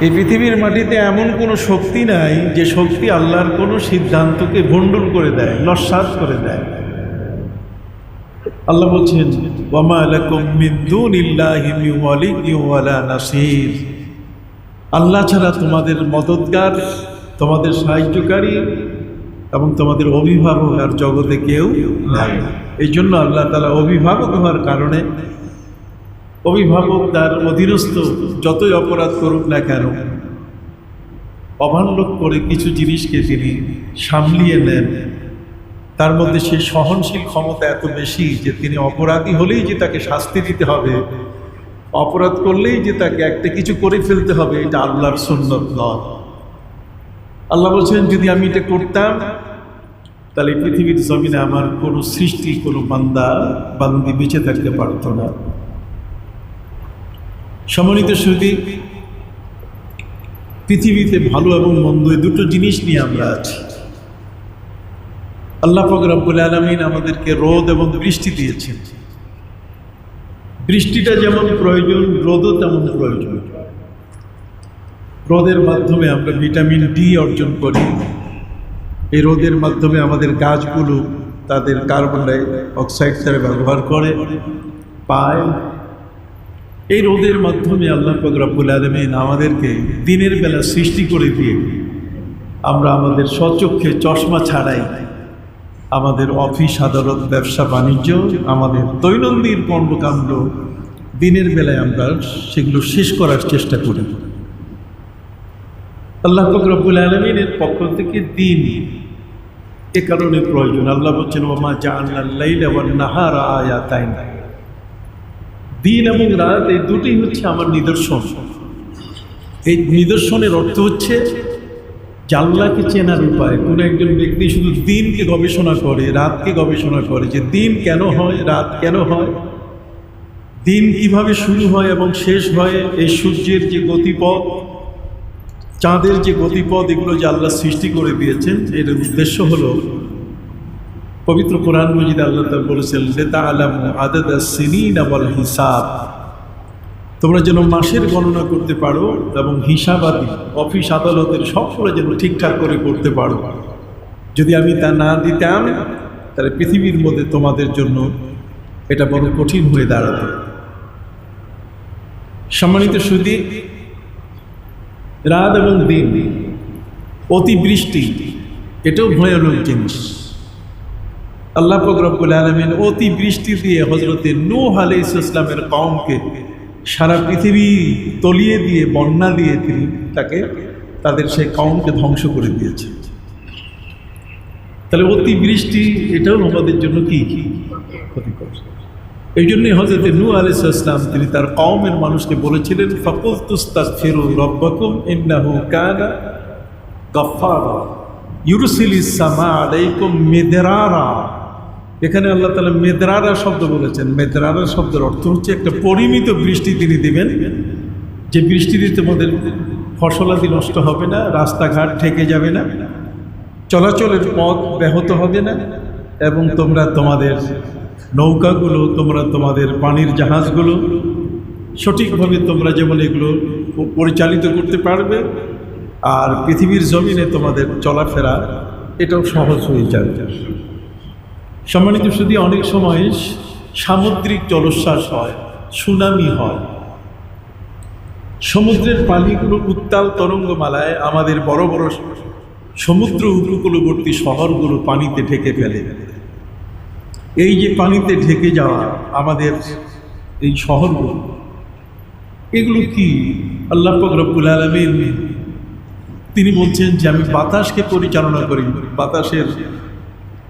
এই পৃথিবীর মাটিতে এমন কোনো শক্তি নাই যে শক্তি আল্লাহর কোনো সিদ্ধান্তকে ভণ্ডুল করে দেয়, নস্বাত করে দেয়। আল্লাহ বলছেন নাসির। আল্লাহ ছাড়া তোমাদের মদতগার তোমাদের সাহায্যকারী এবং তোমাদের অভিভাবক আর জগতে কেউ নাই। এই জন্য আল্লাহ তালা অভিভাবক হওয়ার কারণে অভিভাবক তার অধীনস্থ যতই অপরাধ করুক না কেন, অভান্ডক করে কিছু জিনিসকে তিনি সামলিয়ে নেন। তার মধ্যে সে সহনশীল ক্ষমতা এত বেশি যে তিনি অপরাধী হলেই যে তাকে শাস্তি দিতে হবে, অপরাধ করলেই যে তাকে একটা কিছু করে ফেলতে হবে, এটা আল্লাহর সুন্নত নয়। আল্লাহ বলছেন, যদি আমি এটা করতাম, তাহলে পৃথিবীর জমিনে আমার কোনো সৃষ্টি, কোনো বান্দা, বান্দি বেঁচে থাকতে পারত না। সম্মানিত সুদী পৃথিবীতে ভালো এবং মন্দ এই দুটো জিনিস নিয়ে আমরা আছি। আল্লাহ পাক আলমিন আমাদেরকে রোদ এবং বৃষ্টি দিয়েছেন। বৃষ্টিটা যেমন প্রয়োজন, রোদও তেমন প্রয়োজন। রোদের মাধ্যমে আমরা ভিটামিন ডি অর্জন করি। এই রোদের মাধ্যমে আমাদের গাছগুলো তাদের কার্বন ডাই অক্সাইড তারা ব্যবহার করে, পায় এই রোদের মাধ্যমে আল্লাহ পাক রব্বুল আলমিন আমাদেরকে দিনের বেলা সৃষ্টি করে দিয়ে আমরা আমাদের স্বচক্ষে চশমা ছাড়াই আমাদের অফিস, আদালত, ব্যবসা, বাণিজ্য, আমাদের দৈনন্দিন কর্মকাণ্ড দিনের বেলায় আমরা সেগুলো শেষ করার চেষ্টা করি। আল্লাহ রব্বুল আলমিনের পক্ষ থেকে দিন এ কারণে প্রয়োজন। আল্লাহ বলছেন ওমা জাহার আয়া তাই না দিন এবং রাত, এই দুটি হচ্ছে আমার নিদর্শন। এই নিদর্শনের অর্থ হচ্ছে জাল্লাকে চেনার উপায়। কোনো একজন ব্যক্তি শুধু দিনকে গবেষণা করে, রাতকে গবেষণা করে যে দিন কেন হয়, রাত কেন হয়, দিন কীভাবে শুরু হয় এবং শেষ হয়, এই সূর্যের যে গতিপথ, চাঁদের যে গতিপথ, এগুলো যে আল্লাহ সৃষ্টি করে দিয়েছেন, এর উদ্দেশ্য হলো পবিত্র কোরআন মজিদ আল্লাহ বলেছেন লেতা আলাম আদাদ সিনিন বল হিসাব। তোমরা যেন মাসের গণনা করতে পারো এবং হিসাবাদি অফিস আদালতের সবগুলো যেন ঠিকঠাক করে করতে পারো। যদি আমি তা না দিতাম, তাহলে পৃথিবীর মধ্যে তোমাদের জন্য এটা বড় কঠিন হয়ে দাঁড়াতো। সম্মানিত সুদী রাত এবং দিন অতিবৃষ্টি এটাও ভয়ানক জিনিস। আল্লাহ ফকরবুল আলমিন অতি বৃষ্টি দিয়ে হজরতে নূহ আলি ইসলামের কমকে সারা পৃথিবী তলিয়ে দিয়ে, বন্যা দিয়ে তিনি তাকে, তাদের সেই কমকে ধ্বংস করে দিয়েছে তাহলে অতি বৃষ্টি এটাও আমাদের জন্য কি? ক্ষতিকর। এই জন্যই হজরত নূ আলাইসাল্লাম তিনি তার কওমের মানুষকে বলেছিলেন ফকুল তুস্তাক ফেরু রব্বাকুম ইন্নাহু কানা গফারা ইউরুসিল ইসামা আলাইকুম মেদরারা। এখানে আল্লাহ তালা মেদরারা শব্দ বলেছেন। মেদরারা শব্দের অর্থ হচ্ছে একটা পরিমিত বৃষ্টি তিনি দেবেন। যে বৃষ্টিতে তোমাদের ফসলাদি নষ্ট হবে না, রাস্তাঘাট ঠেকে যাবে না, চলাচলের পথ ব্যাহত হবে না, এবং তোমরা তোমাদের নৌকাগুলো, তোমরা তোমাদের পানির জাহাজগুলো সঠিকভাবে তোমরা যেমন এগুলো পরিচালিত করতে পারবে, আর পৃথিবীর জমিনে তোমাদের চলাফেরা এটাও সহজ হয়ে যাবে। সম্মানিত শুধু অনেক সময় সামুদ্রিক জলোচ্ছ্বাস হয়, সুনামি হয়। সমুদ্রের পানিগুলো উত্তাল তরঙ্গমালায় আমাদের বড় বড় সমুদ্র উপকূলবর্তী শহরগুলো পানিতে ঢেকে ফেলে। এই যে পানিতে ঢেকে যাওয়া আমাদের এই শহরগুলো, এগুলো কি? আল্লাহ রব্বুল আলমিন তিনি বলছেন যে আমি বাতাসকে পরিচালনা করি। বাতাসের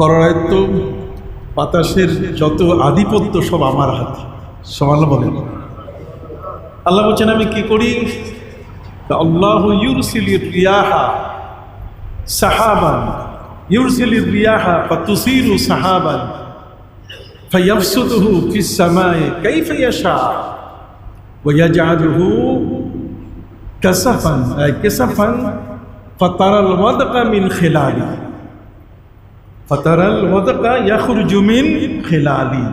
করায়ত্ত বাতাসের যত আধিপত্য সব আমার হাতে। সমান বলেন। আল্লাহ বলছেন, আমি কি করি? আল্লাহ ইউরসিল রিয়াহা সাহাবান। ইউরসিল রিয়াহা ফাতুসিরু সাহাবান। ফায়াফসুদুহু ফিস সামায়ে কাইফা ইয়াশা। ওয়াজাদুহু কাসাফান। কাসাফান। ফাতারাল ওয়াদকা মিন খিলালিহি। ফতারাল ওয়াদাকা ইয়াকুর জুমিন খেলা আলী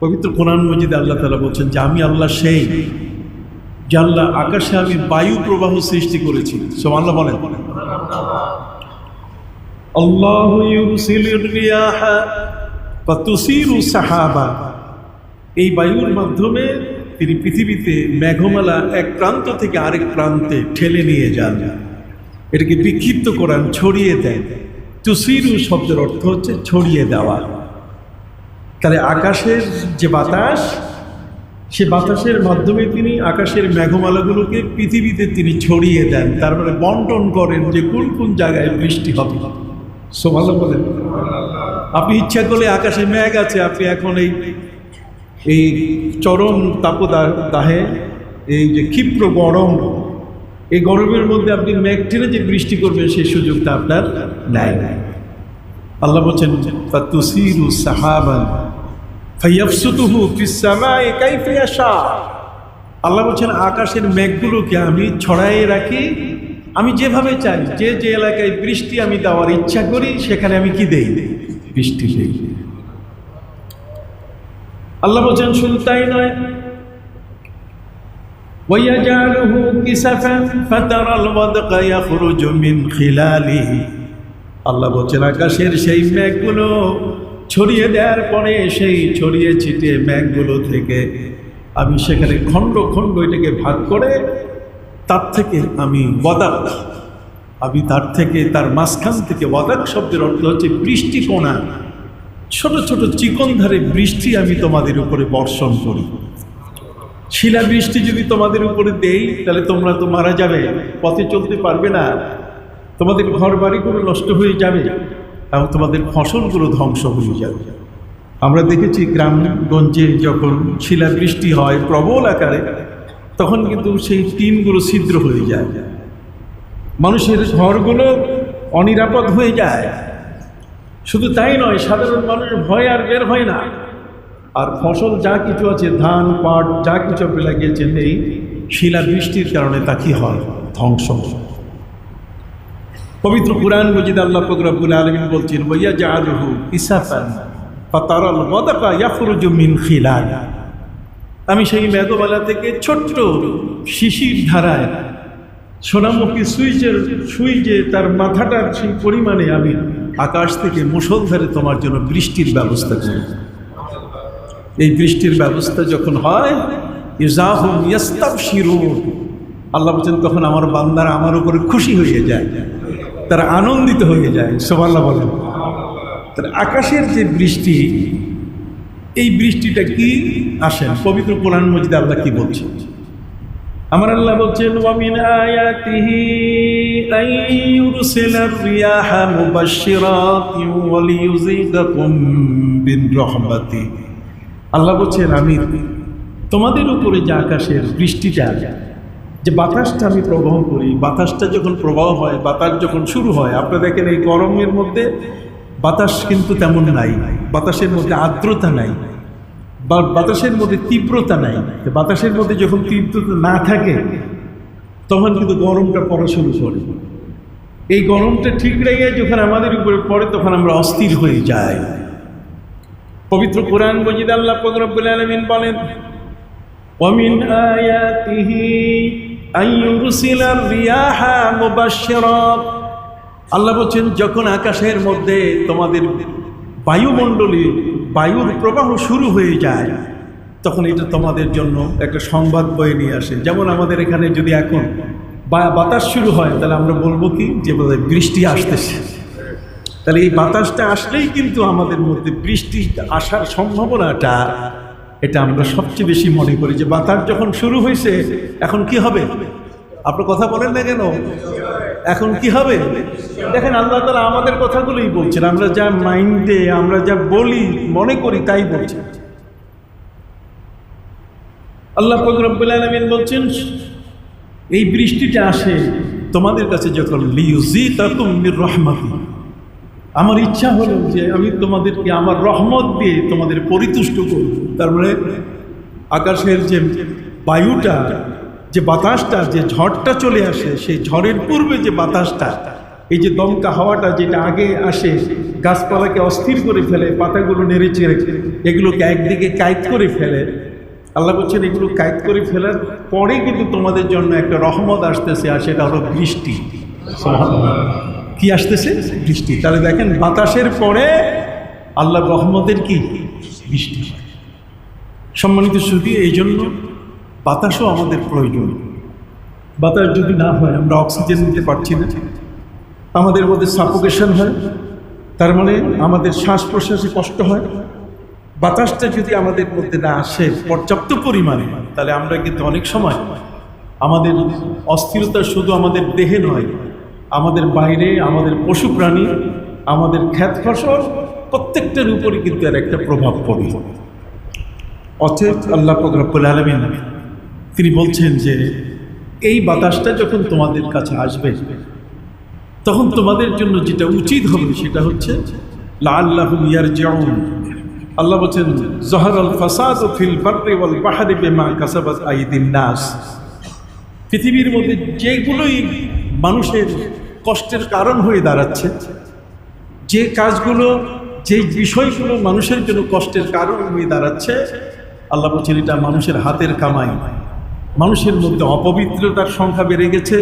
পবিত্র কোরআন মজিদে আল্লাহ তালা বলছেন যে আমি আল্লাহ সেই, যে আল্লাহ আকাশে আমি বায়ু প্রবাহ সৃষ্টি করেছি। সব আল্লাহ বলেন আল্লাহ সাহাবা। এই বায়ুর মাধ্যমে তিনি পৃথিবীতে মেঘমালা এক প্রান্ত থেকে আরেক প্রান্তে ঠেলে নিয়ে যান। এটাকে বিক্ষিপ্ত করান, ছড়িয়ে দেয়। তুসিরু শব্দের অর্থ হচ্ছে ছড়িয়ে দেওয়া। তাহলে আকাশের যে বাতাস, সে বাতাসের মাধ্যমে তিনি আকাশের মেঘমালাগুলোকে পৃথিবীতে তিনি ছড়িয়ে দেন। তারপরে বন্টন করেন যে কোন কোন জায়গায় বৃষ্টি হবে। সোমাল্লা বলেন। আপনি ইচ্ছা করলে আকাশে মেঘ আছে, আপনি এখন এই এই চরম তাপদা দাহে এই যে ক্ষিপ্র গরম, এই গরমের মধ্যে আপনি মেঘ টেনে যে বৃষ্টি করবেন, সেই সুযোগটা আপনার নাই আল্লাহ বলছেন ফাতুসিরু সাহাবান ফাইয়াফসুতুহু ফিস সামাই কাইফা ইয়াশা আল্লাহ বলছেন আকাশের মেঘগুলোকে আমি ছড়াইয়ে রাখি আমি যেভাবে চাই যে যে এলাকায় বৃষ্টি আমি দেওয়ার ইচ্ছা করি সেখানে আমি কি দেই বৃষ্টি দেই আল্লাহ বলছেন শুধু তাই নয় ويجعله كسفا فترى الودق يخرج من خلاله আল্লাহ বলছেন, আকাশের সেই মেঘগুলো ছড়িয়ে দেওয়ার পরে সেই ছড়িয়ে ছিটিয়ে মেঘগুলো থেকে আমি সেখানে খণ্ড খণ্ড এটাকে ভাগ করে তার থেকে আমি বদাক আমি তার থেকে, তার মাঝখান থেকে বদাক শব্দের অর্থ হচ্ছে বৃষ্টি কোনা ছোট ছোট চিকনধারে বৃষ্টি আমি তোমাদের উপরে বর্ষণ করি। শিলা বৃষ্টি যদি তোমাদের উপরে দেই, তাহলে তোমরা তো মারা যাবে, পথে চলতে পারবে না। তোমাদের ঘর বাড়িগুলো নষ্ট হয়ে যাবে এবং তোমাদের ফসলগুলো ধ্বংস হয়ে যাবে। আমরা দেখেছি গ্রামগঞ্জে যখন শিলাবৃষ্টি হয় প্রবল আকারে, তখন কিন্তু সেই টিনগুলো ছিদ্র হয়ে যায়। মানুষের ঘরগুলো অনিরাপদ হয়ে যায়। শুধু তাই নয়, সাধারণ মানুষের ভয় আর বের হয় না। আর ফসল যা কিছু আছে, ধান, পাট, যা কিছু লাগিয়েছেন, এই শিলা বৃষ্টির কারণে তা কি হয়? ধ্বংস পবিত্র কুরআন মজিদ আল্লাহ ফকরাবুল আলমিন বলছেন বইয়া যা আলহু ইসাফান ওয়াদাকা ইয়াখরুজু মিন আমি সেই মেঘমালা থেকে ছোট্ট শিশির ধারায় সোনামুখী সুইচের, সুইচে তার মাথাটার সেই পরিমাণে আমি আকাশ থেকে মুষলধারে তোমার জন্য বৃষ্টির ব্যবস্থা করি। এই বৃষ্টির ব্যবস্থা যখন হয় আল্লাহ বলছেন, তখন আমার বান্দারা আমার উপরে খুশি হয়ে যায়। তারা আনন্দিত হয়ে যায়। সোমাল্লাহ বলেন। তার আকাশের যে বৃষ্টি, এই বৃষ্টিটা কি? আসেন, পবিত্র কোরআন মজিদে আল্লাহ কি বলছে? আমার আল্লাহ বলছেন, ওয়ামিন আয়াতিহি আইয়ুরসিলার রিয়াহা মুবাশশিরাতি ওয়া লিয়ুযিকাকুম বিন রাহমাতি। আল্লাহ বলছেন, আমি তোমাদের উপরে যে আকাশের বৃষ্টিটা যে বাতাসটা আমি প্রবাহ করি, বাতাসটা যখন প্রবাহ হয়, বাতাস যখন শুরু হয়, আপনারা দেখেন এই গরমের মধ্যে বাতাস কিন্তু তেমন নাই, বাতাসের মধ্যে আর্দ্রতা নাই, বা বাতাসের মধ্যে তীব্রতা নাই। বাতাসের মধ্যে যখন তীব্রতা না থাকে, তখন কিন্তু গরমটা পড়া শুরু করে। এই গরমটা ঠিক রেগে যখন আমাদের উপরে পড়ে, তখন আমরা অস্থির হয়ে যাই। পবিত্র কোরআন মজিদ আল্লাহ ফকরবুল আলমিন বলেন অমিন আয়াতিহি আল্লাহ বলছেন, যখন আকাশের মধ্যে তোমাদের বায়ুমণ্ডলী বায়ুর প্রবাহ শুরু হয়ে যায়, তখন এটা তোমাদের জন্য একটা সংবাদ বয়ে নিয়ে আসে। যেমন আমাদের এখানে যদি এখন বা বাতাস শুরু হয়, তাহলে আমরা বলব কি? যে বৃষ্টি আসতেছে। তাহলে এই বাতাসটা আসলেই কিন্তু আমাদের মধ্যে বৃষ্টি আসার সম্ভাবনাটা এটা আমরা সবচেয়ে বেশি মনে করি যে বাতাস যখন শুরু হয়েছে, এখন কি হবে? আপনার কথা বলেন না কেন? এখন কি হবে? দেখেন আল্লাহ তালা আমাদের কথাগুলোই বলছেন, আমরা যা মাইন্ডে, আমরা যা বলি, মনে করি তাই বলছেন। আল্লাহ ফকরবুল বলছেন, এই বৃষ্টিটা আসে তোমাদের কাছে যখন লিউজি তাকুমির রহমাতি। আমার ইচ্ছা হলো যে আমি তোমাদেরকে আমার রহমত দিয়ে তোমাদের পরিতুষ্ট করব। তারপরে আকাশের যে বায়ুটা, যে বাতাসটা, যে ঝড়টা চলে আসে, সেই ঝড়ের পূর্বে যে বাতাসটা, এই যে দমকা হাওয়াটা যেটা আগে আসে, গাছপালাকে অস্থির করে ফেলে, পাতাগুলো নেড়ে চেড়ে, এগুলোকে একদিকে কাইট করে ফেলে। আল্লাহ বলছেন, এগুলো কায়েদ করে ফেলার পরে কিন্তু তোমাদের জন্য একটা রহমত আসতেছে, আর সেটা হলো বৃষ্টি। কি আসতেছে? বৃষ্টি। তাহলে দেখেন, বাতাসের পরে আল্লাহ রহমতের কি? বৃষ্টি। সম্মানিত শুধু এই জন্য বাতাসও আমাদের প্রয়োজন। বাতাস যদি না হয়, আমরা অক্সিজেন নিতে পারছি না। আমাদের মধ্যে সাফোকেশন হয়। তার মানে আমাদের শ্বাস প্রশ্বাসে কষ্ট হয়। বাতাসটা যদি আমাদের মধ্যে না আসে, পর্যাপ্ত পরিমাণে, তাহলে আমরা কিন্তু অনেক সময় আমাদের অস্থিরতা শুধু আমাদের দেহে নয় আমাদের বাইরে, আমাদের পশু প্রাণী, আমাদের খ্যাত ফসল, প্রত্যেকটার উপরে কিন্তু এর একটা প্রভাব পড়ে। অতএব আল্লাহ ফকরাবুল আলমিন, তিনি বলছেন যে, এই বাতাসটা যখন তোমাদের কাছে আসবে, তখন তোমাদের জন্য যেটা উচিত হবে সেটা হচ্ছে লাল্লাহু ইয়ারজিউন। আল্লাহ বলছেন জহর আল ফাসাদ ফিল বিমা কাসাবাত আইদিন নাস। পৃথিবীর মধ্যে যেগুলোই মানুষের কষ্টের কারণ হয়ে দাঁড়াচ্ছে। যে কাজগুলো, যে বিষয়গুলো মানুষের জন্য কষ্টের কারণ হয়ে দাঁড়াচ্ছে, আল্লাহ বলছেন, এটা মানুষের হাতের কামাই। মানুষের মধ্যে অপবিত্রতার সংখ্যা বেড়ে গেছে,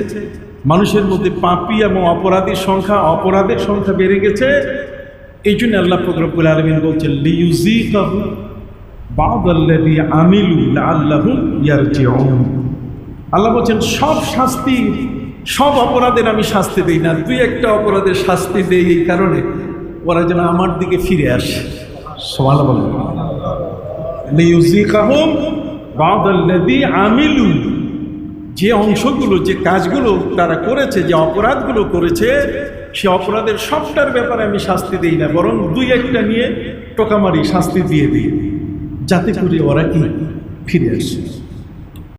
মানুষের মধ্যে পাপি এবং অপরাধীর সংখ্যা, অপরাধের সংখ্যা বেড়ে গেছে। এই জন্য আল্লাহ ফকরবুল আলমিন বলছেন লিউজি আমিলু আল্লাহু আল্লাহ বলছেন, সব শাস্তি সব অপরাধের আমি শাস্তি দিই না। দুই একটা অপরাধের শাস্তি দেই এই কারণে। ওরা যেন আমার দিকে ফিরে আসে। লিউজিকাহুম বাদাল্লাদি আমিলু। যে অংশগুলো, যে কাজগুলো তারা করেছে, যে অপরাধগুলো করেছে, সে অপরাধের সবটার ব্যাপারে আমি শাস্তি দিই না, বরং দুই একটা নিয়ে টোকামারি শাস্তি দিয়ে দিই। যাতে করে ওরা কি ফিরে আসে।